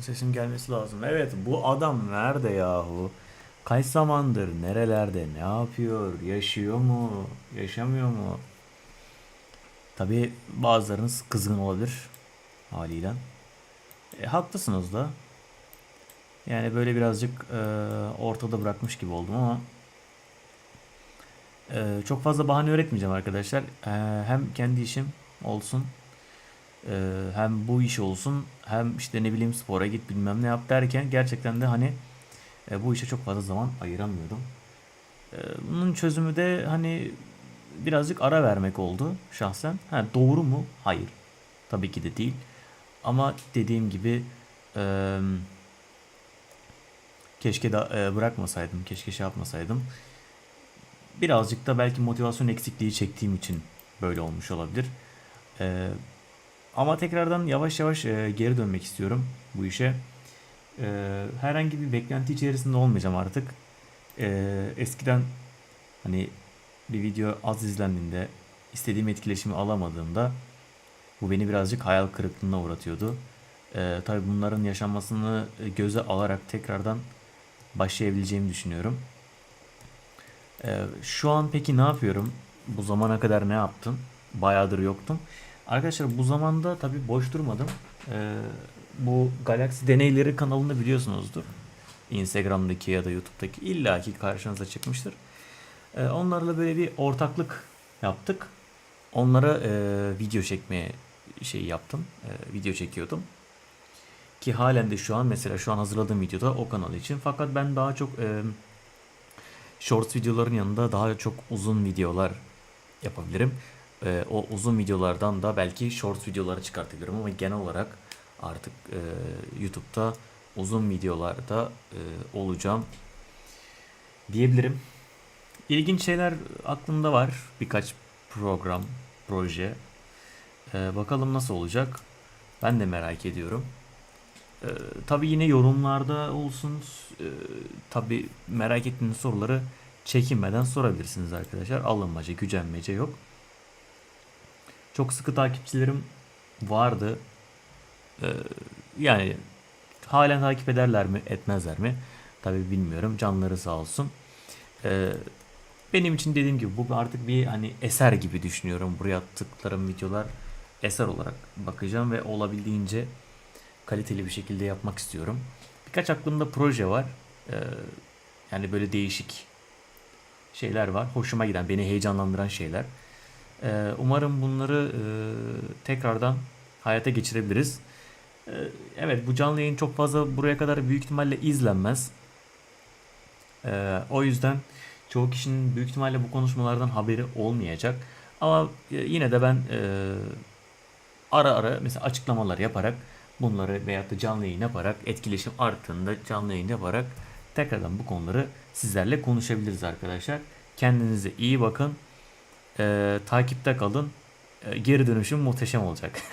sesim gelmesi lazım. Evet bu adam nerede yahu? Kaç zamandır nerelerde ne yapıyor? Yaşıyor mu? Yaşamıyor mu? Tabi bazılarınız kızgın olabilir haliyle. E, haklısınız da. Yani böyle birazcık e, ortada bırakmış gibi oldum ama e, çok fazla bahane öğretmeyeceğim arkadaşlar. E, hem kendi işim olsun e, hem bu iş olsun hem işte ne bileyim spora git bilmem ne yap derken gerçekten de hani e, bu işe çok fazla zaman ayıramıyordum. E, bunun çözümü de hani birazcık ara vermek oldu şahsen. Ha, doğru mu? Hayır. Tabii ki de değil. Ama dediğim gibi e, keşke da e, bırakmasaydım, keşke şey yapmasaydım. Birazcık da belki motivasyon eksikliği çektiğim için böyle olmuş olabilir. E, ama tekrardan yavaş yavaş e, geri dönmek istiyorum bu işe. E, herhangi bir beklenti içerisinde olmayacağım artık. E, eskiden hani bir video az izlendiğinde istediğim etkileşimi alamadığımda bu beni birazcık hayal kırıklığına uğratıyordu. Ee, tabii bunların yaşanmasını e, göze alarak tekrardan başlayabileceğimi düşünüyorum. Ee, şu an peki ne yapıyorum? Bu zamana kadar ne yaptım? Bayağıdır yoktum. Arkadaşlar bu zamanda tabii boş durmadım. Ee, bu Galaxy Deneyleri kanalını biliyorsunuzdur. Instagram'daki ya da YouTube'daki illaki karşınıza çıkmıştır. Ee, onlarla böyle bir ortaklık yaptık. Onlara e, video çekmeye şey yaptım. E, video çekiyordum. Ki halen de şu an mesela şu an hazırladığım videoda o kanal için. Fakat ben daha çok e, shorts videoların yanında daha çok uzun videolar yapabilirim. E, o uzun videolardan da belki shorts videoları çıkartabilirim ama genel olarak artık e, YouTube'da uzun videolarda e, olacağım diyebilirim. İlginç şeyler aklımda var. Birkaç program, proje. Ee, bakalım nasıl olacak. Ben de merak ediyorum. Ee, tabii yine yorumlarda olsun. Ee, tabii merak ettiğiniz soruları çekinmeden sorabilirsiniz arkadaşlar. Alınmaca, gücenmece yok. Çok sıkı takipçilerim vardı. Ee, yani halen takip ederler mi, etmezler mi? Tabii bilmiyorum. Canları sağ olsun. Ee, benim için dediğim gibi bu artık bir hani eser gibi düşünüyorum. Buraya attıklarım videolar eser olarak bakacağım ve olabildiğince kaliteli bir şekilde yapmak istiyorum. Birkaç aklımda proje var. Ee, yani böyle değişik şeyler var. Hoşuma giden, beni heyecanlandıran şeyler. Ee, umarım bunları e, tekrardan hayata geçirebiliriz. Ee, evet bu canlı yayın çok fazla buraya kadar büyük ihtimalle izlenmez. Ee, o yüzden çoğu kişinin büyük ihtimalle bu konuşmalardan haberi olmayacak. Ama e, yine de ben e, ara ara mesela açıklamalar yaparak bunları veyahut da canlı yayın yaparak etkileşim arttığında canlı yayın yaparak tekrardan bu konuları sizlerle konuşabiliriz arkadaşlar. Kendinize iyi bakın. E, takipte kalın. E, geri dönüşüm muhteşem olacak.